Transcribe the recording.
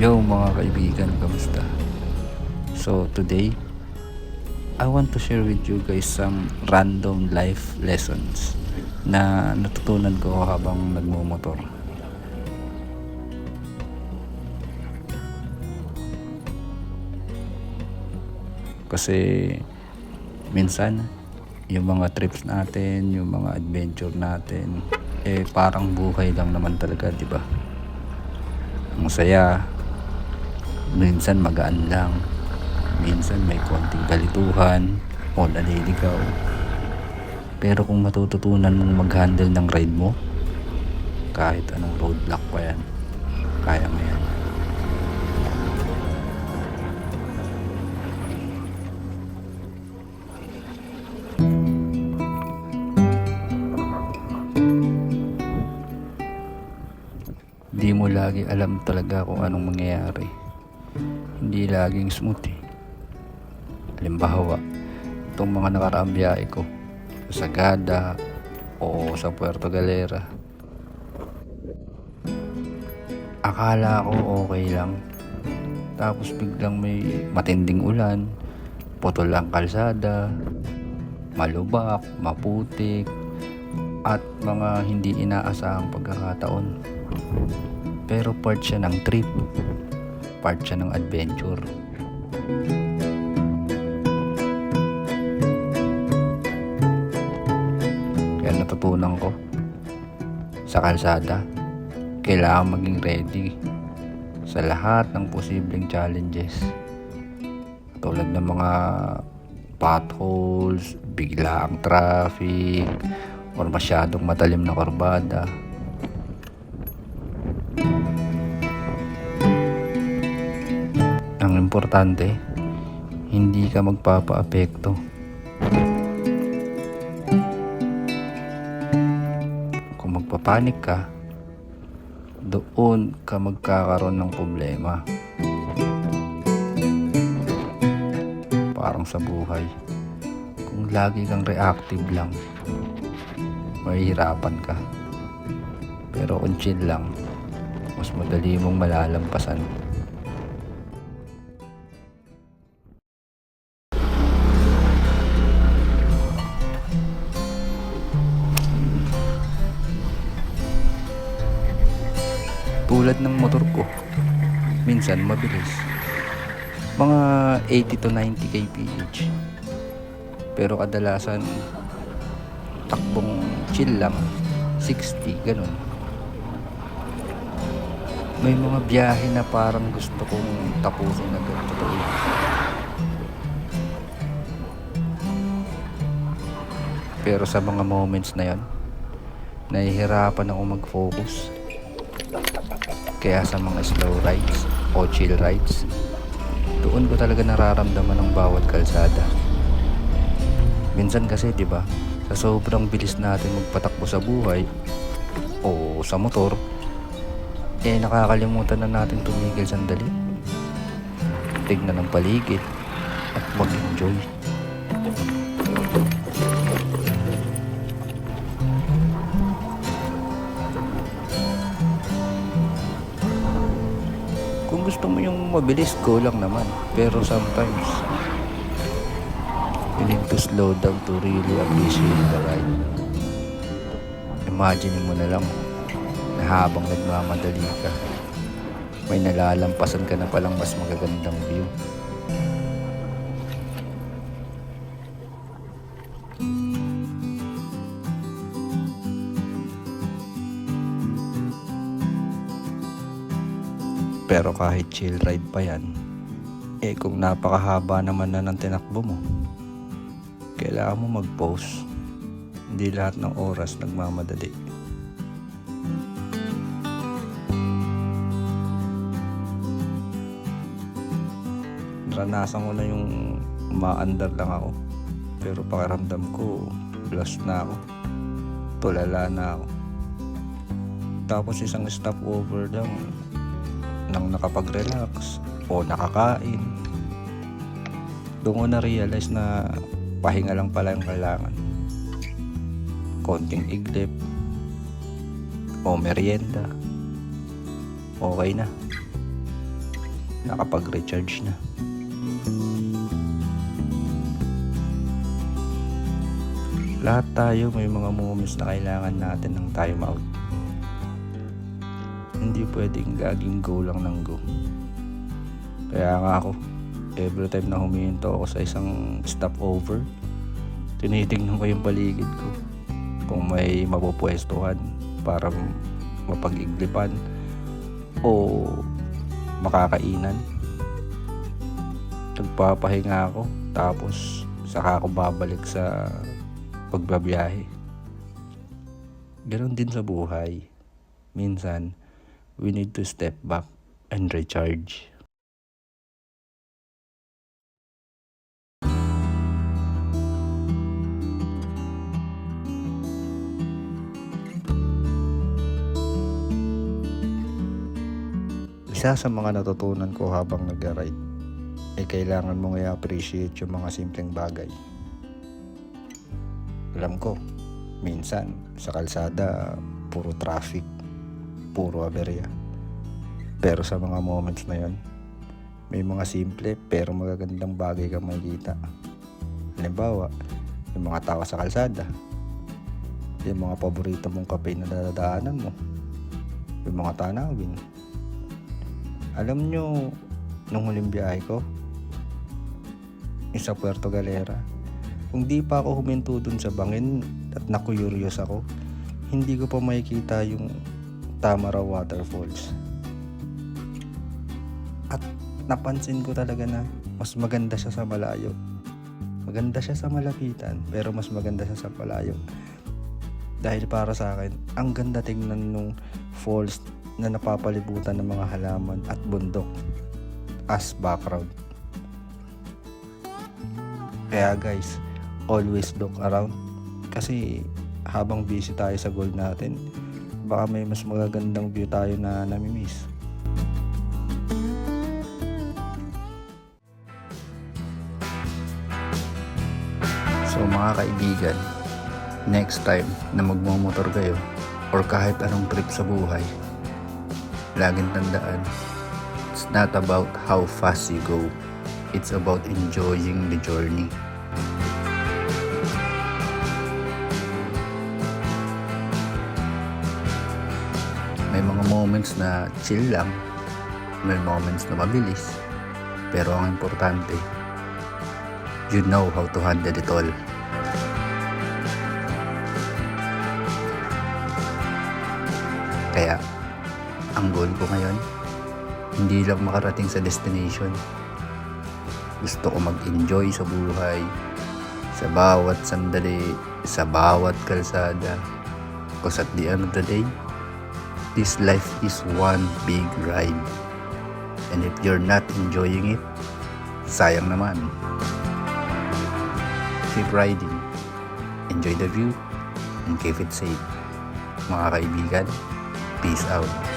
Yo mga kaibigan, kamusta? So today, I want to share with you guys some random life lessons na natutunan ko habang nagmumotor. Kasi minsan yung mga trips natin, yung mga adventure natin, eh parang buhay lang naman talaga, di ba? Ang saya, minsan magaan lang, minsan may konting kalituhan o naliligaw. Pero kung matututunan mong mag-handle ng ride mo, kahit anong roadblock pa yan, kaya mo yan. Di mo lagi alam talaga kung anong mangyayari. Hindi laging smooth eh. Halimbawa, itong mga nakaraang biyahe ko sa Sagada o sa Puerto Galera. Akala ko okay lang. Tapos biglang may matinding ulan, putol ang kalsada, malubak, maputik, at mga hindi inaasahang pagkakataon. Pero part siya ng trip. Part siya ng adventure. Kaya natutunan ko sa kalsada, kailangan maging ready sa lahat ng posibleng challenges. Tulad ng mga potholes, bigla ang traffic, or masyadong matalim na kurbada. Importante, hindi ka magpapa-apekto. Kung magpapanik ka, doon ka magkakaroon ng problema. Parang sa buhay. Kung lagi kang reactive lang, mahihirapan ka. Pero kung chill lang, mas madali mong malalampasan. Tulad ng motor ko, minsan mabilis. Mga 80 to 90 kph. Pero kadalasan takbong chill lang. 60 ganun. May mga biyahe na parang gusto kong tapusin agad totoo pero sa mga moments na yon nahihirapan ako mag-focus kaya sa mga slow rides o chill rides doon ko talaga nararamdaman ang bawat kalsada. Minsan kasi di ba sa sobrang bilis natin magpatakbo sa buhay o sa motor eh nakakalimutan na natin tumigil sandali. Tignan ng paligid at mag-enjoy kung gusto mo yung mabilis go lang naman pero sometimes you need to slow down to really appreciate the ride. Imagine mo na lang na habang nagmamadali ka, may nalalampasan ka na palang mas magagandang view. Pero kahit chill ride pa yan, eh kung napakahaba naman na ng tinakbo mo, kailangan mo mag-pause. Hindi lahat ng oras nagmamadali. Naranasan ko na yung maandar lang ako. Pero pakiramdam ko, lost na ako. Tulala na ako. Tapos isang stopover lang nang nakapag-relax o nakakain. Doon ko na-realize na pahinga lang pala yung kailangan. Konting iglip o merienda. Okay na. nakapag-recharge na. Lahat tayo may mga moments na kailangan natin ng time out. Hindi pwedeng gaging go lang ng go. Kaya nga ako, every time na humihinto ako sa isang stopover, tinitingnan ko yung paligid ko. Kung may mapupwestuhan para mapag-iglipan o makakainan. Nagpapahinga ako tapos saka ako babalik sa pagbabiyahe. Ganon din sa buhay. Minsan, we need to step back and recharge. Isa sa mga natutunan ko habang nag-ride ay kailangan mong i-appreciate yung mga simpleng bagay. Alam ko, minsan sa kalsada, puro traffic, puro aberya. Pero sa mga moments na yon, may mga simple pero magagandang bagay kang makikita. Halimbawa, yung mga tao sa kalsada, yung mga paborito mong kape na dadaanan mo, yung mga tanawin. Alam nyo, nung huling biyahe ko, yung sa Puerto Galera, kung di pa ako huminto dun sa bangin at nakuyurious ako, hindi ko pa makikita yung Tamaraw Waterfalls. At napansin ko talaga na mas maganda siya sa malayo. Maganda siya sa malapitan, pero mas maganda siya sa malayo. Dahil para sa akin, ang ganda tingnan nung falls na napapalibutan ng mga halaman at bundok as background. Kaya guys, always look around kasi habang busy tayo sa goal natin, baka may mas magagandang view tayo na namimiss. So mga kaibigan, next time na magmumotor kayo or kahit anong trip sa buhay, laging tandaan, it's not about how fast you go. It's about enjoying the journey. Moments na chill lang, may moments na mabilis, pero ang importante, you know how to handle it all. Kaya, ang goal ko ngayon, hindi lang makarating sa destination. Gusto ko mag-enjoy sa buhay, sa bawat sandali, sa bawat kalsada. Because at the end of the day, this life is one big ride. And if you're not enjoying it, sayang naman. Keep riding. Enjoy the view and keep it safe. Mga kaibigan, peace out.